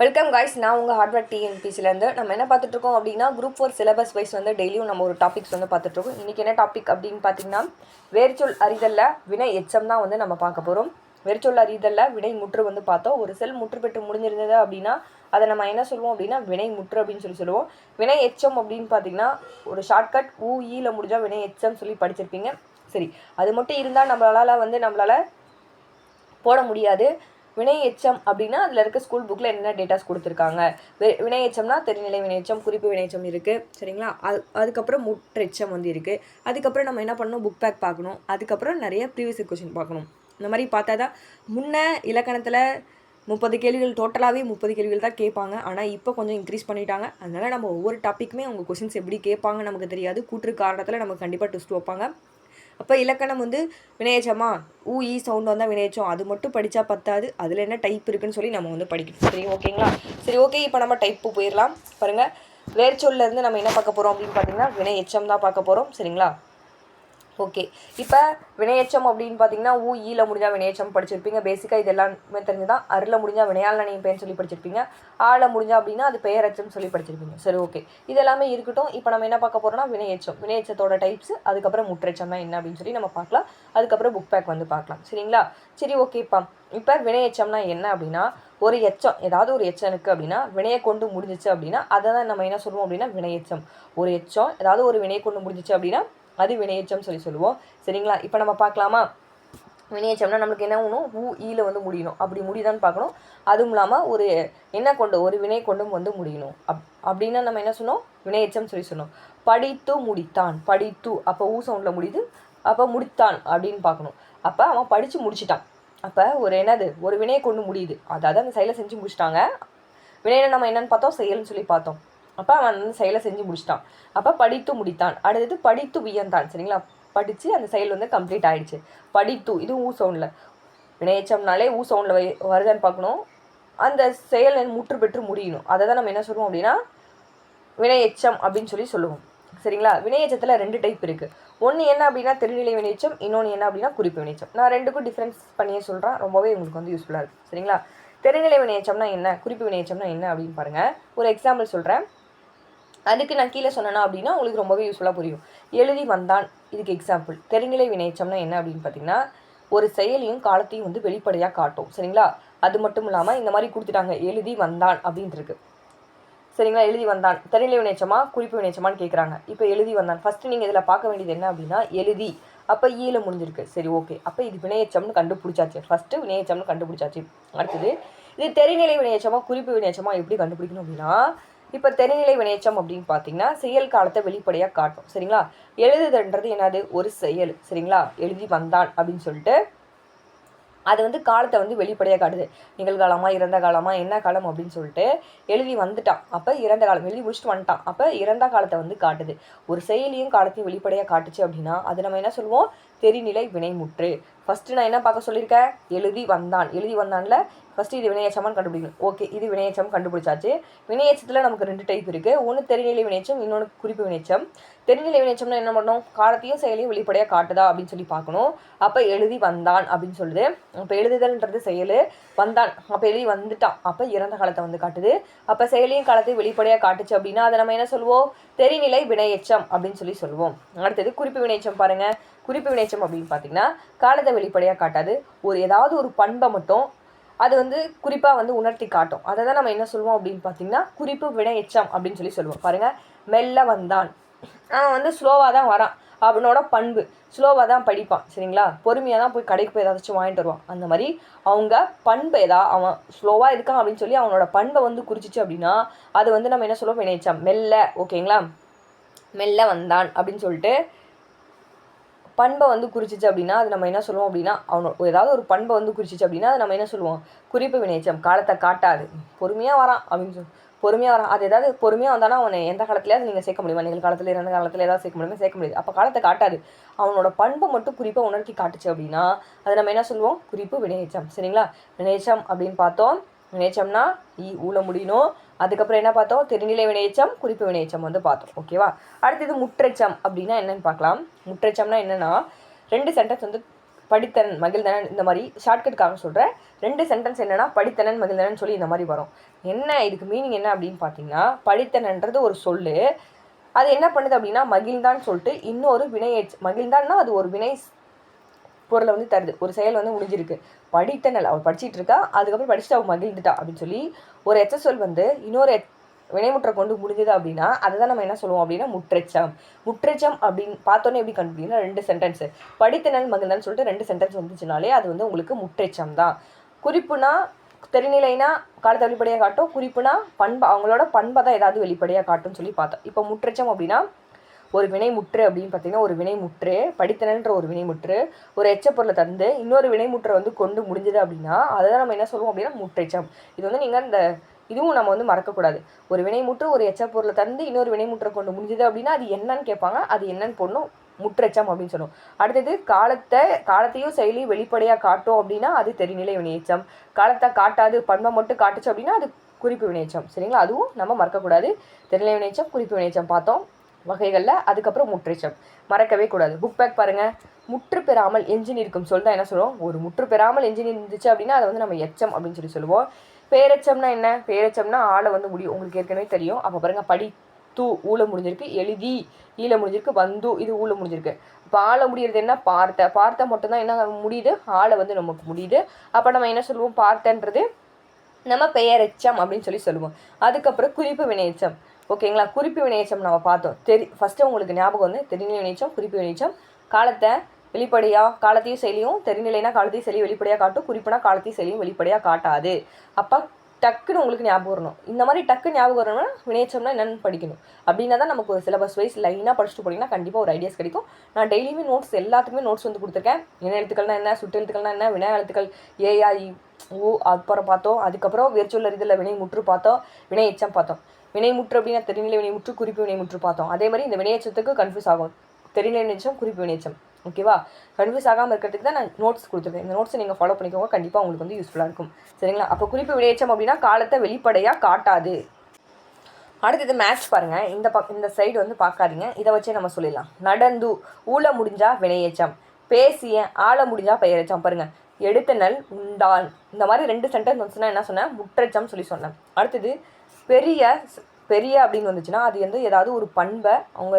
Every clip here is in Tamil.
வெல்கம் காய்ஸ் நான் உங்கள் ஹார்ட்வேர் டிஎன்பிசிலேருந்து நம்ம என்ன பார்த்துட்ருக்கோம் அப்படின்னா குரூப் ஃபோர் சிலபஸ் வைஸ் வந்து டெய்லியும் நம்ம ஒரு டாபிக்ஸ் வந்து பார்த்துட்ருக்கோம் இன்றைக்கி என்ன டாபிக் அப்படின்னு பார்த்தீங்கன்னா வேர்ச்சொல் அறிதலில் வினை எச்சம் தான் வந்து நம்ம பார்க்க போகிறோம் வெறிச்சொல் அறிதலில் வினை முற்று வந்து பார்த்தோம். ஒரு செல் முற்று பெற்று முடிஞ்சிருந்தது அப்படின்னா அதை நம்ம என்ன சொல்லுவோம் அப்படின்னா வினை முற்று அப்படின்னு சொல்லி சொல்லுவோம். வினை எச்சம் அப்படின்னு பார்த்தீங்கன்னா ஒரு ஷார்ட்கட் ஊ ஈல முடிஞ்சால் வினை எச்சம் சொல்லி படிச்சிருப்பீங்க. சரி அது மட்டும் இருந்தால் நம்மளால வந்து நம்மளால் போட முடியாது. வினை எச்சம் அப்படின்னா அதில் இருக்க ஸ்கூல் புக்கில் என்னென்ன டேட்டாஸ் கொடுத்துருக்காங்க? வினை எச்சம்னா தெரிநிலை வினை எச்சம் குறிப்பு வினைச்சம் இருக்குது சரிங்களா? அது அதுக்கப்புறம் முற்றெச்சம் வந்து இருக்குது அதுக்கப்புறம் நம்ம என்ன பண்ணணும்? புக் பேக் பார்க்கணும். அதுக்கப்புறம் நிறைய ப்ரீவியஸ் கொஷின் பார்க்கணும். இந்த மாதிரி பார்த்தா தான் முன்ன இலக்கணத்தில் முப்பது கேள்விகள் டோட்டலாகவே முப்பது கேள்விகள் தான் கேட்பாங்க. ஆனால் இப்போ கொஞ்சம் இன்க்ரீஸ் பண்ணிட்டாங்க. அதனால் நம்ம ஒவ்வொரு டாப்பிக்குமே அவங்க கொஷின்ஸ் எப்படி கேட்பாங்க நமக்கு தெரியாது. கூற்று காரணத்தில் நமக்கு கண்டிப்பாக டெஸ்ட் வைப்பாங்க. அப்போ இலக்கணம் வந்து வினையச்சமா ஊ ஈ சவுண்ட் வந்தால் வினையச்சம் அது மட்டும் படித்தா பத்தாது. அதில் என்ன டைப் இருக்குன்னு சொல்லி நம்ம வந்து படிக்கணும். சரி ஓகேங்களா? சரி ஓகே. இப்போ நம்ம டைப்பு போயிடலாம். பாருங்கள் வேர்ச்சொல்லேருந்து நம்ம என்ன பார்க்க போகிறோம் அப்படின்னு பார்த்தீங்கன்னா வினை எச்சம் தான் பார்க்க போகிறோம் சரிங்களா? ஓகே இப்போ வினையச்சம் அப்படின்னு பார்த்தீங்கன்னா ஊ ஈல முடிஞ்சால் வினையச்சம் படிச்சிருப்பீங்க. பேசிக்காக இது எல்லாமே தெரிஞ்சுதான் அருள முடிஞ்சால் வினையால் பேர் சொல்லி படிச்சிருப்பீங்க. ஆள முடிஞ்சா அப்படின்னா அது பெயரச்சம் சொல்லி படிச்சிருப்பீங்க. சரி ஓகே இது எல்லாமே இருக்கட்டும். இப்போ நம்ம என்ன பார்க்க போகிறோம்னா வினையச்சம் வினையச்சத்தோட டைப்ஸ் அதுக்கப்புறம் முற்றச்சம்னா என்ன அப்படின்னு சொல்லி நம்ம பார்க்கலாம். அதுக்கப்புறம் புக் பேக் வந்து பார்க்கலாம். சரிங்களா? சரி ஓகேப்பா இப்போ. வினையச்சம்னா என்ன அப்படின்னா ஒரு எச்சம் ஏதாவது ஒரு எச்சம் இருக்குது அப்படின்னா வினையை கொண்டு முடிஞ்சிச்சு அப்படின்னா அதை தான் நம்ம என்ன சொல்லுவோம் அப்படின்னா வினையச்சம் ஒரு எச்சம் ஏதாவது ஒரு வினையை கொண்டு முடிஞ்சிச்சு அப்படின்னா அது வினையச்சம் சொல்லி சொல்லுவோம். சரிங்களா? இப்போ நம்ம பார்க்கலாமா? வினையச்சம்னா நம்மளுக்கு என்ன ஒன்றும் ஊ ஈல வந்து முடியணும். அப்படி முடியுதான்னு பார்க்கணும். அதுவும் இல்லாமல் ஒரு என்ன கொண்டு ஒரு வினை கொண்டும் வந்து முடியணும். அப் அப்படின்னா நம்ம என்ன சொன்னோம்? வினையச்சம் சொல்லி சொன்னோம். படித்து முடித்தான். படித்து அப்போ ஊ சவுண்டில் முடியுது. அப்போ முடித்தான் அப்படின்னு பார்க்கணும். அப்போ அவன் படித்து முடிச்சிட்டான். அப்போ ஒரு என்னது? ஒரு வினையை கொண்டு முடியுது. அதாவது அந்த செயலை செஞ்சு முடிச்சிட்டாங்க. வினையில நம்ம என்னன்னு பார்த்தோம்? செயல்னு சொல்லி பார்த்தோம். அப்போ அவன் அந்த செயலை செஞ்சு முடிச்சிட்டான். அப்போ படித்து முடித்தான். அடுத்தது படித்து வியந்தான் சரிங்களா? படித்து அந்த செயல் வந்து கம்ப்ளீட் ஆயிடுச்சு. படித்து இது ஊ சவுண்டில். வினையச்சம்னாலே ஊ சவுண்டில் வை வருதான்னு பார்க்கணும். அந்த செயல் முற்று பெற்று முடியணும். அதை தான் நம்ம என்ன சொல்லுவோம் அப்படின்னா வினையச்சம் அப்படின்னு சொல்லி சொல்லுவோம். சரிங்களா? வினையச்சத்தில் ரெண்டு டைப் இருக்குது ஒன்று என்ன அப்படின்னா தெருநிலை வினையெச்சம் இன்னொன்று என்ன அப்படின்னா குறிப்பு வினையெச்சம். நான் ரெண்டுக்கும் டிஃப்ரென்ஸ் பண்ணியே சொல்கிறேன் ரொம்பவே உங்களுக்கு வந்து யூஸ்ஃபுல்லாக இருக்குது சரிங்களா? தெருநிலை வினையச்சம்னா என்ன? குறிப்பு வினையச்சம்னா என்ன அப்படின்னு பாருங்கள் ஒரு எக்ஸாம்பிள் சொல்கிறேன் அதுக்கு நான் கீழே சொன்னேன்னா அப்படின்னா உங்களுக்கு ரொம்பவே யூஸ்ஃபுல்லாக புரியும். எழுதி வந்தான். இதுக்கு எக்ஸாம்பிள் தெரிநிலை வினைச்சம்னா என்ன அப்படின்னு பார்த்தீங்கன்னா ஒரு செயலையும் காலத்தையும் வந்து வெளிப்படையாக காட்டும். சரிங்களா? அது மட்டும் இல்லாமல் இந்த மாதிரி கொடுத்துட்டாங்க. எழுதி வந்தான் அப்படின்ட்டு சரிங்களா? எழுதி வந்தான். தெரிநிலை வினைச்சமா குறிப்பு வினைச்சமான்னு கேட்குறாங்க இப்போ எழுதி வந்தான். ஃபஸ்ட்டு நீங்கள் இதில் பார்க்க வேண்டியது என்ன அப்படின்னா எழுதி. அப்போ ஈல e முடிஞ்சிருக்கு. சரி ஓகே அப்போ இது வினையச்சம்னு கண்டுபிடிச்சாச்சு. ஃபஸ்ட்டு வினையச்சம்னு கண்டுபிடிச்சாச்சு. அடுத்தது இது தெரிநிலை வினையச்சமா குறிப்பு வினையச்சமா எப்படி கண்டுபிடிக்கணும் அப்படின்னா இப்போ தெரிநிலை வினையச்சம் அப்படின்னு பார்த்தீங்கன்னா செயல் காலத்தை வெளிப்படையாக காட்டும். சரிங்களா? எழுதுதன்றது என்னது? ஒரு செயல். சரிங்களா? எழுதி வந்தான் அப்படின்னு சொல்லிட்டு அது வந்து காலத்தை வந்து வெளிப்படையாக காட்டுது. நிகழ்காலமாக இறந்த காலமாக என்ன காலம் அப்படின்னு சொல்லிட்டு எழுதி வந்துட்டான். அப்போ இறந்த காலம் எழுதி முடிச்சுட்டு வந்துட்டான். அப்போ இறந்த காலத்தை வந்து காட்டுது. ஒரு செயலியும் காலத்தையும் வெளிப்படையாக காட்டுச்சு அப்படின்னா அது நம்ம என்ன சொல்லுவோம்? தெரிநிலை வினைமுற்று. ஃபஸ்ட்டு நான் என்ன பார்க்க சொல்லியிருக்கேன்? எழுதி வந்தான். எழுதி வந்தான்ல ஃபஸ்ட்டு இது வினையச்சமான்னு கண்டுபிடிக்கணும். ஓகே இது வினையச்சம் கண்டுபிடிச்சாச்சு. வினையச்சத்தில் நமக்கு ரெண்டு டைப் இருக்குது ஒன்று தெரிநிலை வினைச்சம் இன்னொன்று குறிப்பு வினைச்சம் தெரிநிலை வினைச்சம்னா என்ன பண்ணணும் காலத்தையும் செயலையும் வெளிப்படையாக காட்டுதா அப்படின்னு சொல்லி பார்க்கணும். அப்போ எழுதி வந்தான் அப்படின்னு சொல்லுது. அப்போ எழுதுதல்ன்றது செயல். வந்தான். அப்போ எழுதி வந்துட்டான். அப்போ இறந்த காலத்தை வந்து காட்டுது. அப்போ செயலையும் காலத்தையும் வெளிப்படையாக காட்டுச்சு அப்படின்னா அதை நம்ம என்ன சொல்லுவோம்? தெரிநிலை வினையச்சம் அப்படின்னு சொல்லி சொல்லுவோம். அடுத்தது குறிப்பு வினைச்சம் பாருங்கள் குறிப்பு வினைச்சம் அப்படின்னு பார்த்தீங்கன்னா காலத்தை வெளிப்படையாக காட்டாது. ஒரு ஏதாவது ஒரு பண்பை மட்டும் அது வந்து குறிப்பாக வந்து உணர்த்தி காட்டும். அதை தான் நம்ம என்ன சொல்லுவோம் அப்படின்னு பார்த்தீங்கன்னா குறிப்பு வினை எச்சம் அப்படின்னு சொல்லி சொல்லுவோம். பாருங்கள் மெல்ல வந்தான். அவன் வந்து ஸ்லோவாக தான் வரான். அவனோட பண்பு. ஸ்லோவாக தான் படிப்பான். சரிங்களா? பொறுமையாக தான் போய் கடைக்கு போய் ஏதாச்சும் வாங்கிட்டு வருவான். அந்த மாதிரி அவங்க பண்பு ஏதா அவன் ஸ்லோவாக இருக்கான் அப்படின்னு சொல்லி அவனோட பண்பை வந்து குறிச்சிச்சு அப்படின்னா அது வந்து நம்ம என்ன சொல்லுவோம்? வினைச்சம் மெல்ல. ஓகேங்களா? மெல்ல வந்தான் அப்படின்னு சொல்லிட்டு பண்பை வந்து குறிச்சிச்சு அப்படின்னா அது நம்ம என்ன சொல்லுவோம் அப்படின்னா அவனோட ஏதாவது ஒரு பண்பை வந்து குறிச்சிச்சு அப்படின்னா அது நம்ம என்ன சொல்லுவோம்? குறிப்பு வினைச்சம் காலத்தை காட்டாது. பொறுமையாக வரான் அப்படின்னு சொல்லி பொறுமையாக வரான் அது ஏதாவது பொறுமையாக வந்தானா அவனை எந்த காலத்துலையாவது நீங்கள் சேர்க்க முடியுமா? நீங்கள் காலத்தில் இறந்த காலத்தில் ஏதாவது சேர்க்க முடியுமா? சேர்க்க முடியாது. அப்போ காலத்தை காட்டாது. அவனோட பண்பை மட்டும் குறிப்பாக உணர்த்தி காட்டுச்சு அப்படின்னா அதை நம்ம என்ன சொல்லுவோம்? குறிப்பு வினையச்சம் சரிங்களா? வினையச்சம் அப்படின்னு பார்த்தோம். வினைச்சம்னா ஈ ஊழ முடியணும் அதுக்கப்புறம் என்ன பார்த்தோம்? திருநிலை வினையச்சம் குறிப்பு வினையச்சம் வந்து பார்த்தோம். ஓகேவா அடுத்தது முற்றச்சம் அப்படின்னா என்னன்னு பார்க்கலாம். முற்றச்சம்னா என்னன்னா ரெண்டு சென்டென்ஸ் வந்து படித்தனன் மகிழ்ந்தனன் இந்த மாதிரி ஷார்ட்கட்காக சொல்கிறேன் ரெண்டு சென்டென்ஸ் என்னென்னா படித்தனன் மகிழ்ந்தனன் சொல்லி இந்த மாதிரி வரும். என்ன இதுக்கு மீனிங் என்ன அப்படின்னு பார்த்தீங்கன்னா படித்தனன்றது ஒரு சொல்லு. அது என்ன பண்ணுது அப்படின்னா மகிழ்ந்தான்னு சொல்லிட்டு இன்னொரு வினை மகிழ்ந்தான்னா அது ஒரு வினை பொருளை வந்து தருது. ஒரு செயல் வந்து முடிஞ்சிருக்கு. படித்தனல் அவள் படிச்சிட்டு இருக்கா அதுக்கப்புறம் படிச்சுட்டு அவள் மகிழ்ந்துட்டா அப்படின்னு சொல்லி ஒரு எச்ச சொல் வந்து இன்னொரு வினைமுற்றை கொண்டு முடிஞ்சது அப்படின்னா அதை தான் நம்ம என்ன சொல்லுவோம் அப்படின்னா முற்றெச்சம். முற்றெச்சம் அப்படின்னு பார்த்தோன்னே எப்படி கண்டுபிடிக்கணும் ரெண்டு சென்டென்ஸ் படித்தனல் மகிழ்ந்தான்னு சொல்லிட்டு ரெண்டு சென்டென்ஸ் வந்துச்சுனாலே அது வந்து உங்களுக்கு முற்றெச்சம் தான். குறிப்புனா தெரிநிலைனா காலத்தை வெளிப்படையாக காட்டும். குறிப்புனா பண்பு அவங்களோட பண்பை தான் ஏதாவது வெளிப்படையாக காட்டும்னு சொல்லி பார்த்தோம். இப்போ முற்றெச்சம் அப்படின்னா ஒரு வினைமுற்று அப்படின்னு பார்த்தீங்கன்னா ஒரு வினைமுற்று படித்தனன்ற ஒரு வினைமுற்று ஒரு எச்சப்பொருளை தந்து இன்னொரு வினைமுற்றை வந்து கொண்டு முடிஞ்சது அப்படின்னா அதை தான் நம்ம என்ன சொல்லுவோம் அப்படின்னா முற்றெச்சம். இது வந்து நீங்கள் இந்த இதுவும் நம்ம வந்து மறக்கக்கூடாது. ஒரு வினைமுற்று ஒரு எச்சப்பொருளை தந்து இன்னொரு வினைமுற்றை கொண்டு முடிஞ்சது அப்படின்னா அது என்னன்னு கேட்பாங்க. அது என்னன்னு போடணும் முற்றெச்சம் அப்படின்னு சொல்லுவோம் அடுத்தது காலத்தை காலத்தையும் செயலியும் வெளிப்படையாக காட்டும் அப்படின்னா அது தெரிநிலை வினையச்சம் காலத்தை காட்டாது பண்பை மட்டும் காட்டுச்சு அப்படின்னா அது குறிப்பு வினையச்சம் சரிங்களா? அதுவும் நம்ம மறக்கக்கூடாது. தெரிநிலை வினையச்சம் குறிப்பு வினையச்சம் பார்த்தோம். வகைகளில் அதுக்கப்புறம் முற்றெச்சம். மறக்கவே கூடாது. புக் பேக் பாருங்கள் முற்று பெறாமல் எஞ்சின் இருக்கும் சொல் தான் என்ன சொல்லுவோம்? ஒரு முற்று பெறாமல் எஞ்சின் இருந்துச்சு அப்படின்னா அதை வந்து நம்ம எச்சம் அப்படின்னு சொல்லி சொல்லுவோம். பேரச்சம்னா என்ன? பேரச்சம்னா ஆளை வந்து முடியும் உங்களுக்கு ஏற்கனவே தெரியும். அப்போ பாருங்கள் படி தூ ஊழ முடிஞ்சிருக்கு. எழுதி ஈழ முடிஞ்சிருக்கு. வந்து இது ஊழ முடிஞ்சிருக்கு. இப்போ ஆளை முடியறது என்ன? பார்த்த. பார்த்த மட்டும்தான் என்ன முடியுது? ஆளை வந்து நமக்கு முடியுது. அப்போ நம்ம என்ன சொல்லுவோம்? பார்த்தன்றது நம்ம பெயரெச்சம் அப்படின்னு சொல்லி சொல்லுவோம். அதுக்கப்புறம் குறிப்பு வினையச்சம் ஓகேங்களா? குறிப்பு வினைச்சம் நம்ம பார்த்தோம். தெரி ஃபஸ்ட்டு உங்களுக்கு ஞாபகம் வந்து தெரிநிலை வினைச்சம் குறிப்பு வினைச்சம் காலத்தை வெளிப்படையாக காலத்தையும் செயலியும் தெரிநிலைனா காலத்தையும் செலியும் வெளிப்படையாக காட்டும். குறிப்புனா காலத்தையும் செலியும் வெளிப்படையாக காட்டாது. அப்போ டக்குன்னு உங்களுக்கு ஞாபகம் வரணும். இந்த மாதிரி டக்கு ஞாபகம் வரணும்னா வினைச்சம்னா என்னென்னு படிக்கணும். அப்படின்னா தான் நமக்கு ஒரு சிலபஸ் வைஸ் லைனாக படிச்சுட்டு போனீங்கன்னா கண்டிப்பாக ஒரு ஐடியாஸ் கிடைக்கும். நான் டெய்லியுமே நோட்ஸ் எல்லாத்துக்குமே நோட்ஸ் வந்து கொடுத்துருக்கேன். என்ன எழுத்துக்கள்னா என்ன சுட்டு எழுத்துக்கள்னா என்ன வினா எழுத்துக்கள் ஏஐ ஓ அப்புறம் பார்த்தோம். அதுக்கப்புறம் வேர்ச்சொல் இதில் வினை முற்று பார்த்தோம். வினை எச்சம் பார்த்தோம். வினைமுற்று அப்படின்னா தெரிநிலை வினைமுற்று குறிப்பு வினைமுற்று பார்த்தோம். அதே மாதிரி இந்த வினையச்சத்துக்கு கன்ஃபியூஸ் ஆகும். தெரிநிலை வினைச்சம் குறிப்பு வினைச்சம் ஓகேவா கன்ஃபியூஸ் ஆகாமல் இருக்கிறதுக்கு தான் நான் நோட்ஸ் கொடுத்துருக்கேன் இந்த நோட்ஸை நீங்கள் ஃபாலோ பண்ணிக்கோங்க. கண்டிப்பாக உங்களுக்கு வந்து யூஸ்ஃபுல்லாக இருக்கும். சரிங்களா? அப்போ குறிப்பு வினையச்சம் அப்படின்னா காலத்தை வெளிப்படையாக காட்டாது. அடுத்தது மேட்ச் பாருங்கள் இந்த பக் இந்த சைடு வந்து பார்க்காதீங்க. இதை வச்சே நம்ம சொல்லிடலாம். நடந்து ஊழ முடிஞ்சா வினையச்சம். பேசிய ஆள முடிஞ்சா பெயரச்சம். பாருங்கள் எடுத்த நல் உண்டான். இந்த மாதிரி ரெண்டு சென்டென்ஸ் வந்துச்சுன்னா என்ன சொன்னேன்? முற்றச்சம் சொல்லி சொன்னேன். அடுத்தது பெரிய பெரிய அப்படின்னு வந்துச்சுன்னா அது வந்து ஏதாவது ஒரு பண்பை அவங்க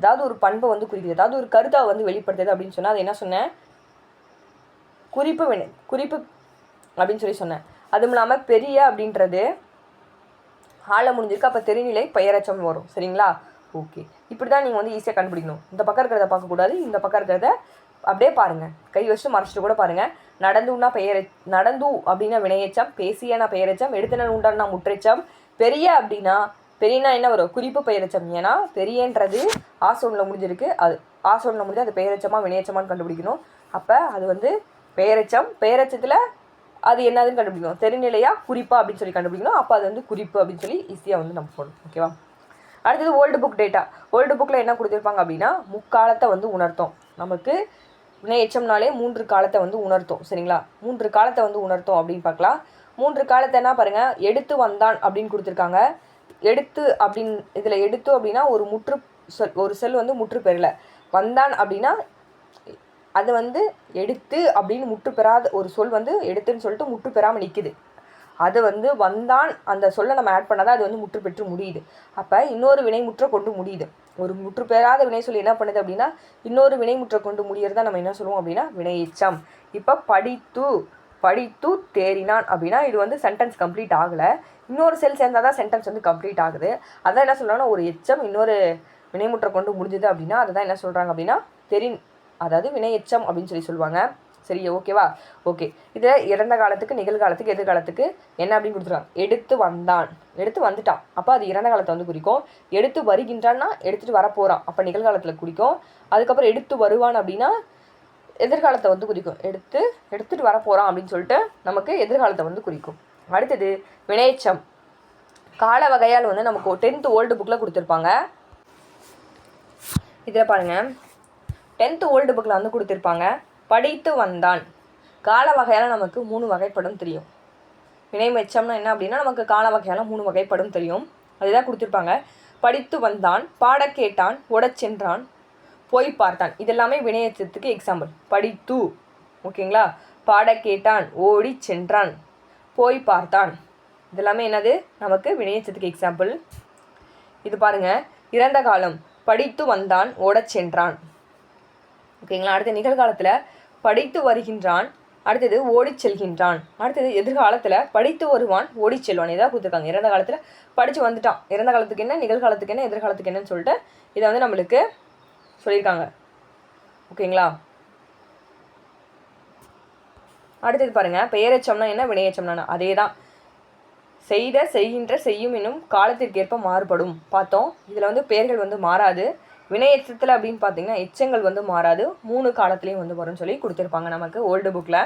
ஏதாவது ஒரு பண்பை வந்து குறிக்குது. ஏதாவது ஒரு கருத்தை வந்து வெளிப்படுத்துது அப்படின்னு சொன்னால் அது என்ன சொன்னேன்? குறிப்பு வினை குறிப்பு அப்படின்னு சொல்லி சொன்னேன். அதுவும் இல்லாமல் பெரிய அப்படின்றது ஆள முடிஞ்சிருக்கு அப்போ தெரிநிலை பெயரச்சம் வரும். சரிங்களா? ஓகே. இப்படி தான் நீங்கள் வந்து ஈஸியாக கண்டுபிடிக்கணும். இந்த பக்கம் இருக்கிறத பார்க்கக்கூடாது இந்த பக்கம் இருக்கிறத அப்படியே பாருங்கள் கை வச்சுட்டு மறைச்சிட்டு கூட பாருங்கள் நடந்துன்னா பெயர் நடந்து அப்படின்னா வினையச்சம் பேசியனா பெயரச்சம் எடுத்துன உண்டானா முற்றச்சம் பெரிய அப்படின்னா பெரியனா என்ன வரும்? குறிப்பு பெயரச்சம். ஏன்னா பெரியன்றது ஆசோனில் முடிஞ்சிருக்கு. அது ஆசோனில் முடிஞ்சு அது பெயரச்சமாக வினையச்சமான்னு கண்டுபிடிக்கணும். அப்போ அது வந்து பெயரச்சம். பெயரச்சத்தில் அது என்னதுன்னு கண்டுபிடிக்கணும். தெரிநிலையாக குறிப்பா அப்படின்னு சொல்லி கண்டுபிடிக்கணும். அப்போ அது வந்து குறிப்பு அப்படின்னு சொல்லி ஈஸியாக வந்து நம்ம போடணும். ஓகேவா அடுத்தது ஓல்டு புக் டேட்டா ஓல்டு புக்கில் என்ன கொடுத்துருப்பாங்க அப்படின்னா முக்காலத்தை வந்து உணர்த்தோம். நமக்கு வினை எச்சம்னாலே மூன்று காலத்தை வந்து உணர்த்தோம். சரிங்களா? மூன்று காலத்தை வந்து உணர்த்தோம் அப்படின்னு பார்க்கலாம். மூன்று காலத்தை என்ன பாருங்கள் எடுத்து வந்தான் அப்படின்னு கொடுத்துருக்காங்க. எடுத்து அப்படின் இதில் எடுத்து அப்படின்னா ஒரு முற்று சொல் ஒரு செல் வந்து முற்று பெறல. வந்தான் அப்படின்னா அது வந்து எடுத்து அப்படின்னு முற்று பெறாத ஒரு சொல் வந்து எடுத்துன்னு சொல்லிட்டு முற்று பெறாமல் நிற்குது அது வந்து வந்தான் அந்த சொல்லை நம்ம ஆட் பண்ணாதான் அது வந்து முற்று பெற்று முடியுது. அப்போ இன்னொரு வினைமுற்றை கொண்டு முடியுது. ஒரு முற்று பெறாத வினை சொல்லி என்ன பண்ணுது அப்படின்னா இன்னொரு வினைமுற்றை கொண்டு முடியறதா நம்ம என்ன சொல்லுவோம் அப்படின்னா வினையச்சம் இப்போ படித்து படித்து தேறினான் அப்படின்னா இது வந்து சென்டென்ஸ் கம்ப்ளீட் ஆகலை. இன்னொரு செல் சேர்ந்தால் தான் சென்டென்ஸ் வந்து கம்ப்ளீட் ஆகுது. அதான் என்ன சொல்கிறாங்கன்னா ஒரு எச்சம் இன்னொரு வினைமுற்றை கொண்டு முடிஞ்சுது அப்படின்னா அதை தான் என்ன சொல்கிறாங்க அப்படின்னா தெரி அதாவது வினை எச்சம் அப்படின்னு சொல்லி சொல்லுவாங்க. சரி ஓகேவா ஓகே இதை இறந்த காலத்துக்கு நிகழ்காலத்துக்கு எதிர்காலத்துக்கு என்ன அப்படின்னு கொடுத்துருக்காங்க? எடுத்து வந்தான். எடுத்து வந்துட்டான். அப்போ அது இறந்த காலத்தை வந்து குறிக்கும். எடுத்து வருகின்றான்னா எடுத்துகிட்டு வரப்போகிறான் அப்போ நிகழ்காலத்தில் குறிக்கும். அதுக்கப்புறம் எடுத்து வருவான் அப்படின்னா எதிர்காலத்தை வந்து குறிக்கும். எடுத்து எடுத்துகிட்டு வர போகிறோம் அப்படின்னு சொல்லிட்டு நமக்கு எதிர்காலத்தை வந்து குறிக்கும். அடுத்தது வினையச்சம் கால வகையால் வந்து நமக்கு டென்த்து ஓல்டு புக்கில் கொடுத்துருப்பாங்க. இதில் பாருங்கள் டென்த்து ஓல்டு புக்கில் வந்து கொடுத்துருப்பாங்க. படித்து வந்தான். கால வகையால் நமக்கு மூணு வகைப்படும் தெரியும். வினை மெச்சம்னா என்ன அப்படின்னா நமக்கு கால வகையால் மூணு வகைப்படும் தெரியும். அதுதான் கொடுத்துருப்பாங்க. படித்து வந்தான் பாட கேட்டான் உடச்சென்றான் போய் பார்த்தான். இதெல்லாமே வினையச்சத்துக்கு எக்ஸாம்பிள் படித்து ஓகேங்களா பாட கேட்டான் ஓடி சென்றான் போய் பார்த்தான். இதெல்லாமே என்னது? நமக்கு வினையச்சத்துக்கு எக்ஸாம்பிள் இது பாருங்க. இறந்த காலம். படித்து வந்தான் ஓடச் சென்றான். ஓகேங்களா அடுத்த நிகழ்காலத்தில் படித்து வருகின்றான் அடுத்தது ஓடிச் செல்கின்றான் அடுத்தது எதிர்காலத்தில் படித்து வருவான் ஓடிச் செல்வான். இதாக கொடுத்துருக்காங்க. இறந்த காலத்தில் படித்து வந்துட்டான். இறந்த காலத்துக்கு என்ன? நிகழ்காலத்துக்கு என்ன? எதிர்காலத்துக்கு என்னன்னு சொல்லிட்டு இதை வந்து நம்மளுக்கு சொல்லியிருக்காங்க. ஓகேங்களா? அடுத்தது பாருங்க பெயரெச்சம்னா என்ன வினையச்சம்னா அதே தான் செய்த செய்கின்ற செய்யும் என்னும் காலத்திற்கேற்ப மாறுபடும். பார்த்தோம். இதில் வந்து பெயர்கள் வந்து மாறாது. வினையச்சத்தில் அப்படின்னு பார்த்தீங்கன்னா எச்சங்கள் வந்து மாறாது. மூணு காலத்துலேயும் வந்து வரும்னு சொல்லி கொடுத்துருப்பாங்க நமக்கு ஓல்டு புக்கில்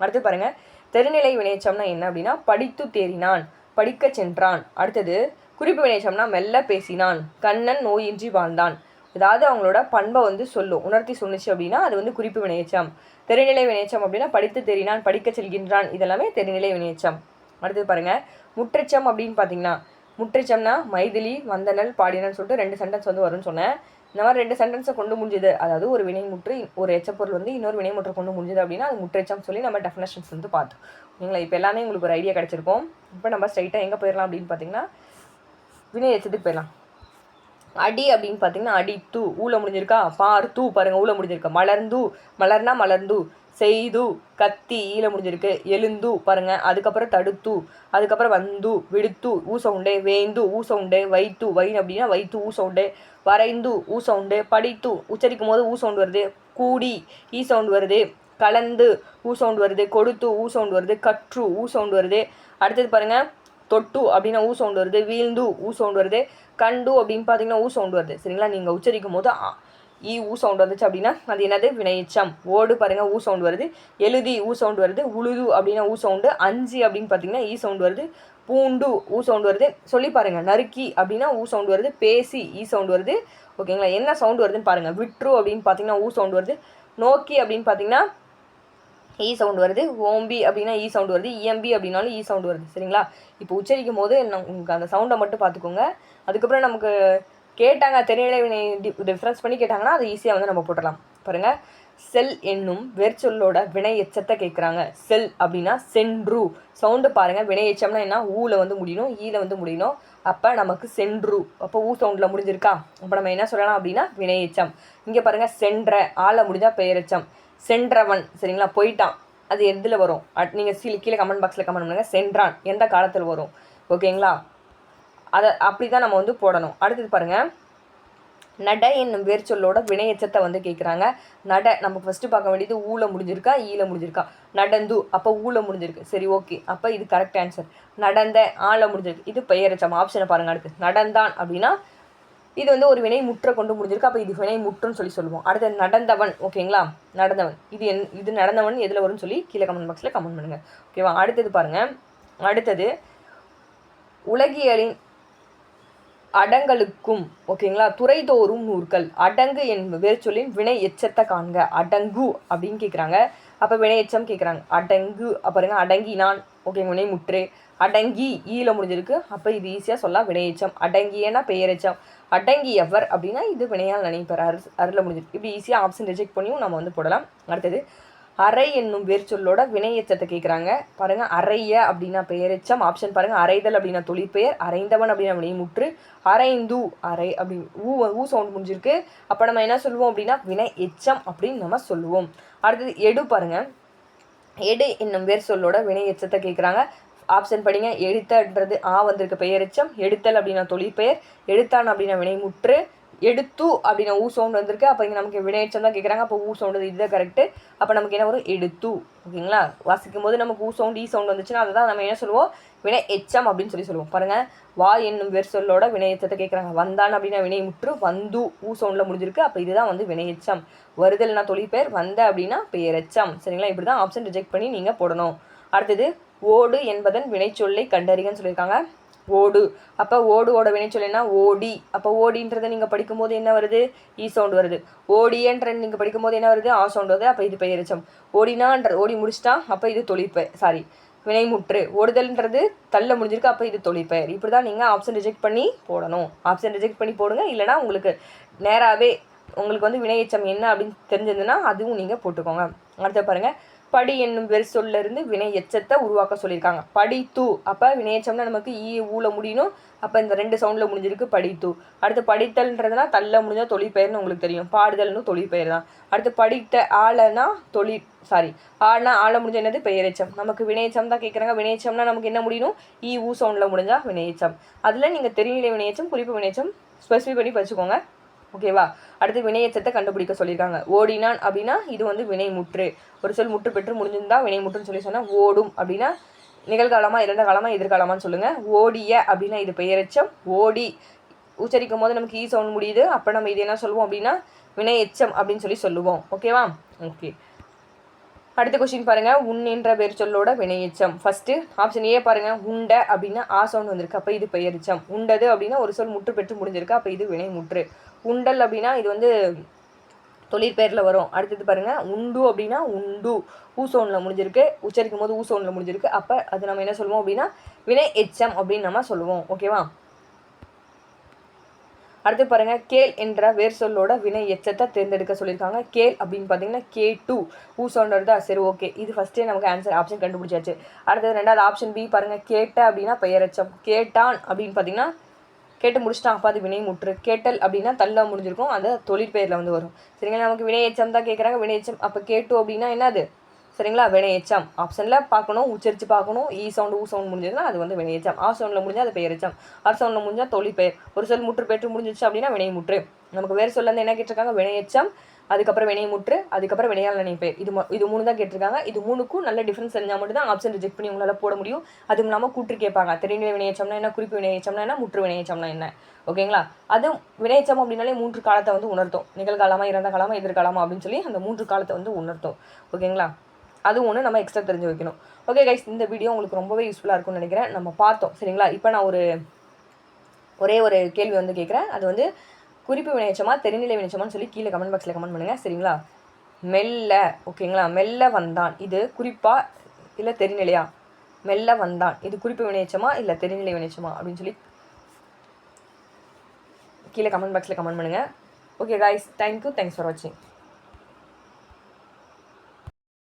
அடுத்து பாருங்கள் தெருநிலை வினையச்சம்னா என்ன அப்படின்னா படித்து தேறினான் படிக்க சென்றான். அடுத்தது குறிப்பு வினையச்சம்னா மெல்ல பேசினான் கண்ணன் நோயின்றி வாழ்ந்தான். ஏதாவது அவங்களோட பண்பை வந்து சொல்லும். உணர்த்தி சொன்னிச்சு அப்படின்னா அது வந்து குறிப்பு வினையச்சம். தெருநிலை வினையச்சம் அப்படின்னா படித்து தெரினான் படிக்க செல்கின்றான். இதெல்லாமே தெரிநிலை வினையச்சம். அடுத்தது பாருங்கள் முற்றச்சம் அப்படின்னு பார்த்தீங்கன்னா முற்றச்சம்னா மைதிலி வந்தனல் பாடினல் சொல்லிட்டு ரெண்டு சென்டென்ஸ் வந்து வரும்னு சொன்னேன். இந்த மாதிரி ரெண்டு சென்டென்ஸை கொண்டு முடிஞ்சுது. அதாவது ஒரு வினை முற்று ஒரு எச்சப்பொருள் வந்து இன்னொரு வினை முற்று கொண்டு முடிஞ்சுது அப்படின்னா அது முற்றச்சம் சொல்லி நம்ம டெஃபினேஷன்ஸ் வந்து பார்த்தோம். நீங்களா இப்போ எல்லாமே உங்களுக்கு ஒரு ஐடியா கிடச்சிருக்கோம். இப்போ நம்ம ஸ்ட்ரைட்டாக எங்கே போயிடலாம் அப்படின்னு பார்த்தீங்கன்னா வினை எச்சத்துக்கு போயிடலாம் அடி அப்படின்னு பார்த்தீங்கன்னா அடி தூ ஊல முடிஞ்சிருக்கா? பார் தூ பாருங்க ஊழ முடிஞ்சிருக்கா. மலர்ந்து மலர்னா மலர்ந்து. செய்து கத்தி ஈழ முடிஞ்சிருக்கு. எழுந்து பாருங்க. அதுக்கப்புறம் தடுத்து. அதுக்கப்புறம் வந்து விடுத்து ஊ சவுண்டே வேந்து ஊ சவுண்டே வைத்து. வைன் அப்படின்னா வைத்து ஊ சவுண்டே வரைந்து ஊ சவுண்டு படித்து உச்சரிக்கும் போது ஊ சவுண்ட் வருது. கூடி ஈ சவுண்ட் வருது. கலந்து ஊ சவுண்ட் வருது. கொடுத்து ஊ சவுண்ட் வருது. கற்று ஊ சவுண்ட் வருது. அடுத்தது பாருங்க தொட்டு அப்படின்னா ஊ சவுண்ட் வருது. வீழ்ந்து ஊ சவுண்ட் வருது. கண்டு அப்படின்னு பார்த்தீங்கன்னா ஊ சவுண்டு வருது சரிங்களா நீங்கள் உச்சரிக்கும் போது ஈ ஊ சவுண்ட் வந்துச்சு அப்படின்னா அது என்னது வினையச்சம் ஓடு பாருங்கள் ஊ சவுண்ட் வருது எழுதி ஊ சவுண்ட் வருது உழுது அப்படின்னா ஊ சவுண்டு அஞ்சு அப்படின்னு பார்த்தீங்கன்னா ஈ சவுண்ட் வருது பூண்டு ஊ சவுண்ட் வருது சொல்லி பாருங்கள் நறுக்கி அப்படின்னா ஊ சவுண்ட் வருது பேசி ஈ சவுண்ட் வருது ஓகேங்களா என்ன சவுண்ட் வருதுன்னு பாருங்கள் விட்ரு அப்படின்னு பார்த்தீங்கன்னா ஊ சவுண்ட் வருது நோக்கி அப்படின்னு பார்த்தீங்கன்னா ஈ சவுண்ட் வருது ஓம்பி அப்படின்னா ஈ சவுண்ட் வருது இஎம்பி அப்படின்னாலும் ஈ சவுண்ட் வருது சரிங்களா இப்போ உச்சரிக்கும் போது உங்களுக்கு அந்த சவுண்டை மட்டும் பார்த்துக்கோங்க அதுக்கப்புறம் நமக்கு கேட்டாங்க தெரியலை டிஃப்ரென்ஸ் பண்ணி கேட்டாங்கன்னா அது ஈஸியாக வந்து நம்ம போட்டுடலாம். பாருங்க. செல் என்னும் வெர்ச்சொல்லோட வினை எச்சத்தை கேட்குறாங்க செல் அப்படின்னா சென்ட்ரு சவுண்டு பாருங்கள் வினை எச்சம்னா என்ன? ஊவில் வந்து முடியணும் ஈல வந்து முடியணும். அப்போ நமக்கு சென்ட்ரு அப்போ ஊ சவுண்டில் முடிஞ்சிருக்கா? அப்போ நம்ம என்ன சொல்லலாம் அப்படின்னா வினை எச்சம். இங்கே பாருங்கள் சென்ற. ஆளை முடிஞ்சால் பெயரெச்சம் சென்றவன். சரிங்களா? போயிட்டான். அது எதில் வரும்? அட் நீங்கள் சீல் கீழே கமெண்ட் பாக்ஸில் கமெண்ட் பண்ணுங்கள் சென்றான். எந்த காலத்தில் வரும்? ஓகேங்களா? அதை அப்படி தான் நம்ம வந்து போடணும். அடுத்தது பாருங்கள் நட என்னும் வேர்ச்சொல்லோட வினையச்சத்தை வந்து கேட்குறாங்க நட நம்ம ஃபஸ்ட்டு பார்க்க வேண்டியது ஊழ முடிஞ்சிருக்கா ஈழ முடிஞ்சிருக்கா? நடந்து அப்போ ஊழ முடிஞ்சிருக்கு. சரி ஓகே அப்போ இது கரெக்ட் ஆன்சர் நடந்த ஆழ முடிஞ்சிருக்கு. இது பெயரச்சம். ஆப்ஷனை பாருங்கள் அடுத்து. நடந்தான் அப்படின்னா இது வந்து ஒரு வினை முற்ற கொண்டு முடிஞ்சிருக்கு. அப்போ இது வினை முற்றுன்னு சொல்லி சொல்லுவோம். அடுத்து நடந்தவன் ஓகேங்களா நடந்தவன். இது என் இது நடந்தவன் எதில் வரும்னு சொல்லி கீழே கமெண்ட் பாக்ஸில் கமெண்ட் பண்ணுங்க. ஓகேவா அடுத்தது பாருங்கள் அடுத்தது உலகியலின் அடங்கலுக்கும் ஓகேங்களா துறைதோறும் நூற்கள். அடங்கு என்பது வேறு சொல்லின் வினை எச்சத்தை காண்க. அடங்கு அப்படின்னு கேட்குறாங்க அப்போ வினை எச்சம் கேட்குறாங்க அடங்கு பாருங்க. அடங்கினான் ஓகேங்க வினை முற்று. அடங்கி ஈல முடிஞ்சிருக்கு. அப்போ இது ஈஸியாக சொல்லலாம். வினையச்சம் அடங்கியனா பெயரெச்சம் அடங்கியவர் அப்படின்னா இது வினையால் நினைப்பார் அரு அருள முடிஞ்சிருக்கு. இப்படி ஈஸியாக ஆப்ஷன் ரிஜெக்ட் பண்ணியும் நம்ம வந்து போடலாம். அடுத்தது அறை என்னும் வேர்ச்சொல்லோட வினையச்சத்தை கேட்குறாங்க பாருங்க அறைய அப்படின்னா பெயரெச்சம் ஆப்ஷன் பாருங்க அறைதல் அப்படின்னா தொழிற்பெயர் அறைந்தவன் அப்படின்னா வினைமுற்று அரைந்து அறை அப்படி ஊ ஊ சவுண்ட் முடிஞ்சிருக்கு அப்போ நம்ம என்ன சொல்லுவோம் அப்படின்னா வினை எச்சம் அப்படின்னு நம்ம சொல்லுவோம். அடுத்தது எடு பாருங்க. எடு என்னும் வேர் சொல்லோட வினை எச்சத்தை கேட்குறாங்க ஆப்ஷன் படிங்க எடுத்தன்றது ஆ வந்திருக்க பெயரெச்சம் எடுத்தல் அப்படின்னா தொழிற்பெயர் எடுத்தான் அப்படின்னா வினைமுற்று எடுத்து அப்படின்னா ஊ சவுண்ட் வந்திருக்கு அப்போ இங்கே நமக்கு வினையச்சம் தான் கேட்குறாங்க அப்போ ஊ சவுண்டு இதுதான் கரெக்டு அப்போ நமக்கு என்ன வரும்? எடுத்து ஓகேங்களா? வாசிக்கும் போது நமக்கு ஊ சவுண்ட் ஈ சவுண்ட் வந்துச்சுன்னா அதை தான் நம்ம என்ன சொல்லுவோம்? வினை எச்சம் அப்படின்னு சொல்லி சொல்லுவோம். பாருங்கள் வா என்னும் வேர் சொல்லோட வினையச்சத்தை கேட்குறாங்க வந்தான் அப்படின்னா வினை முற்று வந்து ஊ சவுண்டில் முடிஞ்சிருக்கு அப்போ இதுதான் வந்து வினை எச்சம். வருதல்னா தொழிற்பெயர் வந்த அப்படின்னா பெயரச்சம் சரிங்களா? இப்படி தான் ஆப்ஷன் ரிஜெக்ட் பண்ணி நீங்கள் போடணும். அடுத்தது ஓடு என்பதன் வினைச்சொல்லை கண்டறிகன்னு சொல்லியிருக்காங்க. ஓடு. அப்போ ஓடு ஓட வேணும் சொல்லினா ஓடி. அப்போ ஓடின்றதை நீங்கள் படிக்கும்போது என்ன வருது? E ஈ சவுண்ட் வருது. ஓடியன்ற நீங்கள் படிக்கும்போது என்ன வருது? ஆ சவுண்ட் வருது. அப்போ இது பெயரெச்சம். ஓடினான்ற ஓடி முடிச்சிட்டா அப்போ இது தொழிற்பெயர் சாரி வினைமுற்று. ஓடுதல்ன்றது தள்ள முடிஞ்சிருக்கு அப்போ இது தொழிற்பெயர். இப்படி தான் நீங்கள் ஆப்ஷன் ரிஜெக்ட் பண்ணி போடணும். ஆப்ஷன் ரிஜெக்ட் பண்ணி போடுங்க. இல்லைனா உங்களுக்கு நேராகவே உங்களுக்கு வந்து வினையச்சம் என்ன அப்படின்னு தெரிஞ்சதுன்னா அதுவும் நீங்கள் போட்டுக்கோங்க. அடுத்த பாருங்கள் படி என்னும் வெறு சொல்லிருந்து வினை எச்சத்தை உருவாக்க சொல்லியிருக்காங்க. படி தூ. அப்போ வினையச்சம்னா நமக்கு ஈ ஊல முடியணும். அப்போ இந்த ரெண்டு சவுண்டில் முடிஞ்சிருக்கு படி தூ. அடுத்து படித்தல்ன்றதுனா தள்ள முடிஞ்சா தொழிற்பெயர்னு உங்களுக்கு தெரியும். பாடுதல்னு தொழிற்பெயர் தான். அடுத்து படித்த ஆளனா தொழில் சாரி ஆனா ஆள முடிஞ்ச என்னது? பெயரெச்சம் நமக்கு வினையச்சம் தான் கேட்குறாங்க வினையச்சம்னா நமக்கு என்ன முடியணும்? ஈ ஊ சவுண்டில் முடிஞ்சா வினையச்சம் அதில் நீங்கள் தெரிநிலை வினையச்சம் குறிப்பு வினையச்சம் ஸ்பெசிஃபை பண்ணி வச்சுக்கோங்க ஓகேவா அடுத்து வினையச்சத்தை கண்டுபிடிக்க சொல்லியிருக்காங்க. ஓடினான் அப்படின்னா இது வந்து வினை முற்று ஒரு சொல் முற்று பெற்று முடிஞ்சிருந்தா வினைமுற்றுன்னு சொல்லி சொன்னால் ஓடும் அப்படின்னா நிகழ்காலமா இறந்த காலமா எதிர்காலமான்னு சொல்லுங்க. ஓடிய அப்படின்னா இது பெயரெச்சம். ஓடி. உச்சரிக்கும் போது நமக்கு ஈ சவுண்ட் முடியுது. அப்போ நம்ம இது என்ன சொல்லுவோம் அப்படின்னா வினை எச்சம் அப்படின்னு சொல்லி சொல்லுவோம். ஓகேவா ஓகே அடுத்த கொஸ்டின் பாருங்கள் உன் என்ற பெயர் சொல்லோட வினையச்சம். ஃபஸ்ட்டு ஆப்ஷன் ஏ பாருங்கள் உண்ட அப்படின்னா ஆ சவுண்ட் வந்திருக்கு. அப்போ இது பெயரிச்சம். உண்டது அப்படின்னா ஒரு சொல் முற்று பெற்று முடிஞ்சிருக்கு. அப்போ இது வினை முற்று. உண்டல் அப்படின்னா இது வந்து தொழிற்பெயரில் வரும். அடுத்தது பாருங்கள் உண்டு அப்படின்னா உண்டு. ஊசோனில் முடிஞ்சிருக்கு. உச்சரிக்கும் போது ஊசோனில் முடிஞ்சிருக்கு. அப்போ அது நம்ம என்ன சொல்லுவோம் அப்படின்னா வினை எச்சம் அப்படின்னு நம்ம சொல்லுவோம். ஓகேவா அடுத்து பாருங்க கேள் என்ற வேர் சொல்லோட வினை எச்சத்தை தேர்ந்தெடுக்க சொல்லியிருக்காங்க. கேள் அப்படின்னு பார்த்தீங்கன்னா கே டூ. ஊ சவுண்ட் வருதா சரி ஓகே. இது ஃபஸ்ட்டே நமக்கு ஆன்சர் ஆப்ஷன் கண்டுபிடிச்சாச்சு. அடுத்தது ரெண்டாவது ஆப்ஷன் பி பாருங்க கேட்ட அப்படின்னா பெயரச்சம் கேட்டான் அப்படின்னு பார்த்தீங்கன்னா கேட்டு முடிச்சிட்டான். அப்பா அது வினை முற்று. கேட்டல் அப்படின்னா தள்ள முடிஞ்சிருக்கும். அந்த தொழிற்பெயரில் வந்து வரும். சரிங்களா? நமக்கு வினை எச்சம் தான் கேட்குறாங்க வினை எச்சம் அப்போ கேட்டு அப்படின்னா என்னது? சரிங்களா? வினையச்சம் ஆப்ஷனில் பார்க்கணும் உச்சரித்து பார்க்கணும். ஈ சவுண்ட் ஊ சவுண்ட் முடிஞ்சதுன்னா அது வந்து வினையச்சம் ஆ சவுண்டில் முடிஞ்சால் அது பெயரெச்சம் ஆர் சவுண்டில் முடிஞ்சால் தொழில் பெயர். ஒரு சொல் முற்று பெற்று முடிஞ்சிச்சு அப்படின்னா வினை முற்று. நமக்கு வேறு சொல்ல என்ன கேட்டிருக்காங்க? வினையச்சம் அதுக்கப்புறம் வினை முற்று அதுக்கப்புறம் வினையால் நினைப்பேர் இது இது மூணு தான் கேட்டிருக்காங்க. இது மூணுக்கும் நல்ல டிஃப்ரென்ஸ் தெரிஞ்சால் மட்டும் தான் ஆப்ஷன் ரிஜெக்ட் பண்ணி உங்களால் போட முடியும். அதுவும் இல்லாமல் கூற்று கேட்பாங்க. தெரிநிலை வினையச்சம்னா என்ன? குறிப்பு வினையச்சம்னா என்ன? முற்று வினையச்சம்னா என்ன? ஓகேங்களா? அது வினையச்சம் அப்படின்னாலே மூன்று காலத்தை வந்து உணர்த்தும். நிகழ்காலமாக இறந்த காலமாக எதிர்காலமாக அப்படின்னு சொல்லி அந்த மூன்று காலத்தை வந்து உணர்த்தும். ஓகேங்களா? அது ஒன்று நம்ம எக்ஸ்ட்ரா தெரிஞ்சு வைக்கணும் ஓகே கைஸ் இந்த வீடியோ உங்களுக்கு ரொம்பவே யூஸ்ஃபுல்லாக இருக்கும்னு நினைக்கிறேன். நம்ம பார்த்தோம் சரிங்களா? இப்போ நான் ஒரு ஒரே ஒரு கேள்வி வந்து கேட்குறேன் அது வந்து குறிப்பு வினைச்சமா தெரிநிலை வினைச்சமான்னு சொல்லி கீழே கமெண்ட் பாக்ஸில் கமெண்ட் பண்ணுங்கள் சரிங்களா? மெல்ல ஓகேங்களா மெல்ல வந்தான். இது குறிப்பா இல்லை தெரிநிலையா? மெல்ல வந்தான். இது குறிப்பு வினைச்சமா இல்லை தெரிநிலை வினைச்சமா? அப்படின்னு சொல்லி கீழே கமெண்ட் பாக்ஸில் கமெண்ட் பண்ணுங்கள் okay guys thank you thanks for வாட்சிங்